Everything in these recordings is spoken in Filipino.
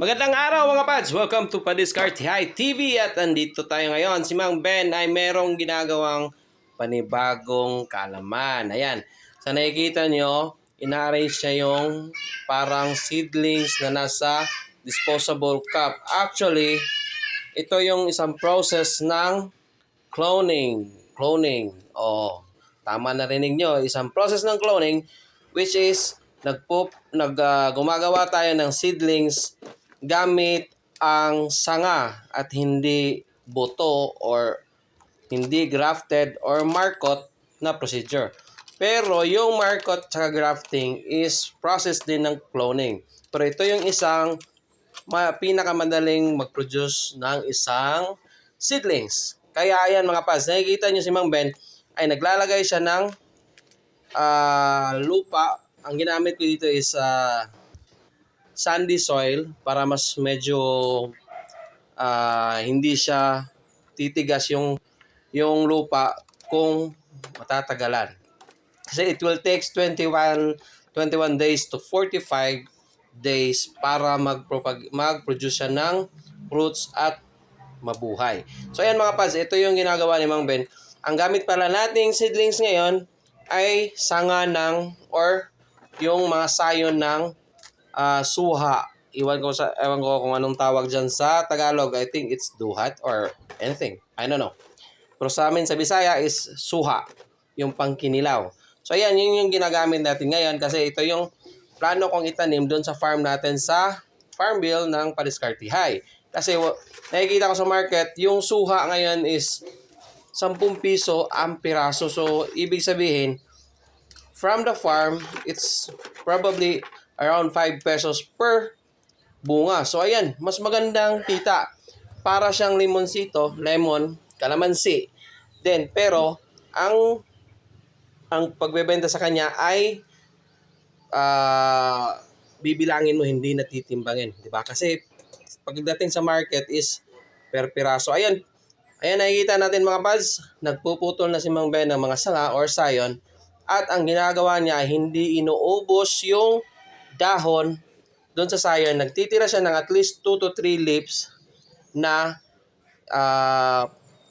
Magandang araw mga pads! Welcome to Padiscart High TV at andito tayo ngayon. Si Mang Ben ay merong ginagawang panibagong kalaman. Ayan, sa nakikita nyo, inarrange siya yung parang seedlings na nasa disposable cup. Actually, ito yung isang process ng cloning. Cloning. Oh, tama narinig nyo. Isang process ng cloning which is nagpo, nag, gumagawa tayo ng seedlings gamit ang sanga at hindi buto or hindi grafted or markot na procedure. Pero yung markot at grafting is process din ng cloning. Pero ito yung isang ma- pinakamadaling mag-produce ng isang seedlings. Kaya ayan mga pas, nakikita nyo si Mang Ben ay naglalagay siya ng ah, lupa. Ang ginamit ko dito is ah, sandy soil para mas medyo ah, hindi siya titigas yung yung lupa kung matatagalan. Kasi it will takes 21 21 days to 45 days para magpropag mag-produce siya ng fruits at mabuhay. So ayan mga pads, ito yung ginagawa ni Mang Ben. Ang gamit pala nating seedlings ngayon ay sanga ng or yung mga sayon ng ah, suha. Iwan ko sa ewan ko kung anong tawag diyan sa Tagalog. I think it's duhat or anything. I don't know. Pero sa amin sa Bisaya is suha, yung pangkinilaw. So ayan, yun yung ginagamit natin ngayon kasi ito yung plano kong itanim doon sa farm natin sa Farm Bill ng Padiskarte High. Kasi nakikita ko sa market, yung suha ngayon is 10 piso ang piraso. So, ibig sabihin, from the farm, it's probably around 5 pesos per bunga. So, ayan, mas magandang kita. Para siyang limonsito, lemon, kalamansi. Then, pero, ang ang pagbebenta sa kanya ay ah bibilangin mo hindi natitimbangin, 'di ba? Kasi pagdating sa market is per piraso. Ayan. Ayan nakikita natin mga pads, nagpuputol na si Mang Ben ng mga sanga or sayon at ang ginagawa niya ay hindi inuubos yung dahon doon sa sayon. Nagtitira siya ng at least 2 to 3 leaves na ah,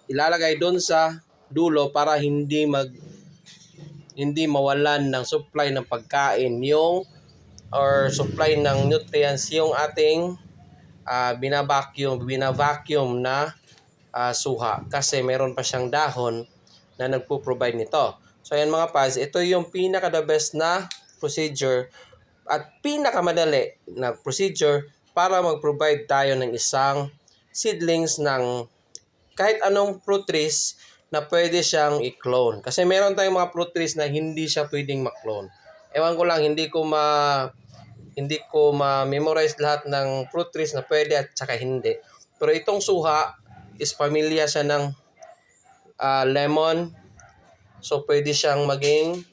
ilalagay doon sa dulo para hindi mag hindi mawalan ng supply ng pagkain yung or supply ng nutrients yung ating uh, binavacuum, binavacuum na ah, suha kasi meron pa siyang dahon na nagpo-provide nito. So ayan mga pads, ito yung pinaka the best na procedure at pinakamadali na procedure para mag-provide tayo ng isang seedlings ng kahit anong fruit trees na pwede siyang i-clone. Kasi meron tayong mga fruit trees na hindi siya pwedeng ma-clone. Ewan ko lang, hindi ko ma hindi ko ma-memorize lahat ng fruit trees na pwede at saka hindi. Pero itong suha is pamilya siya ng ah, lemon. So pwede siyang maging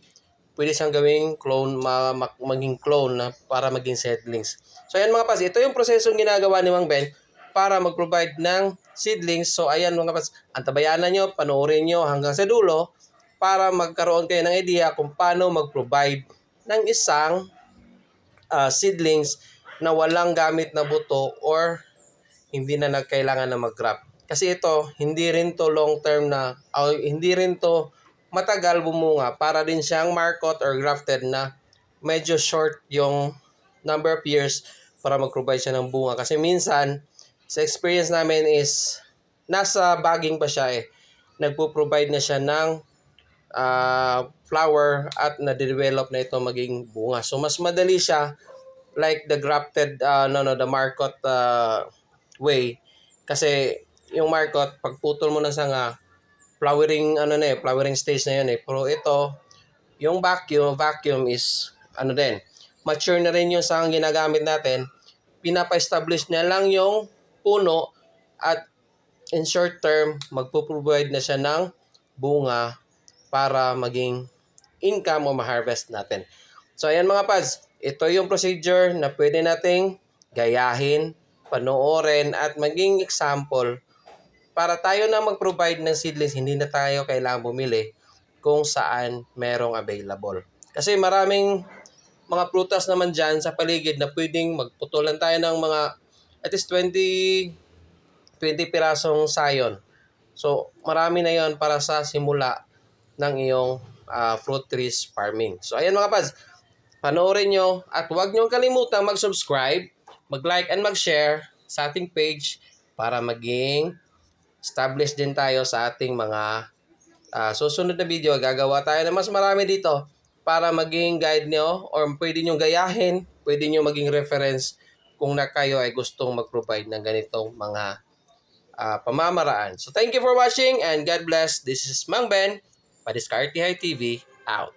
pwede siyang gawing clone, ma, ma- maging clone na para maging seedlings. So ayan mga pas, ito yung prosesong ginagawa ni Mang Ben para mag-provide ng seedlings. So ayan mga pas, antabayanan nyo, panoorin nyo hanggang sa dulo para magkaroon kayo ng idea kung paano mag-provide ng isang ah, seedlings na walang gamit na buto or hindi na nagkailangan na mag-graft. Kasi ito, hindi rin to long term na, o hindi rin to matagal bumunga para din siyang markot or grafted na medyo short yung number of years para mag-provide siya ng bunga. Kasi minsan, sa experience namin is, nasa bagging pa siya eh. Nagpo-provide na siya ng ah, flower at na-develop na ito maging bunga. So, mas madali siya like the grafted, uh, no, no, the markot uh, way. Kasi yung markot, pagputol mo ng sanga, flowering, ano na eh, flowering stage na yun eh. Pero ito, yung vacuum, vacuum is, ano din, mature na rin yung sangang ginagamit natin. Pinapa-establish na lang yung puno at in short term, magpo-provide na siya ng bunga para maging income o ma-harvest natin. So, ayan mga pads, ito yung procedure na pwede nating gayahin, panoorin, at maging example para tayo na mag-provide ng seedlings, hindi na tayo kailangan bumili kung saan merong available. Kasi maraming mga prutas naman dyan sa paligid na pwedeng magputulan tayo ng mga at least 20 20 pirasong sayon. So, marami na yon para sa simula ng iyong ah, fruit trees farming. So, ayan mga pads, panoorin nyo at huwag nyo kalimutang mag-subscribe, mag-like and mag-share sa ating page para maging established din tayo sa ating mga ah, susunod na video. Gagawa tayo ng mas marami dito para maging guide nyo or pwede nyo gayahin, pwede nyo maging reference kung na kayo ay gustong mag-provide ng ganitong mga ah, pamamaraan. So thank you for watching and God bless. This is Mang Ben, Padiskarte High TV, out.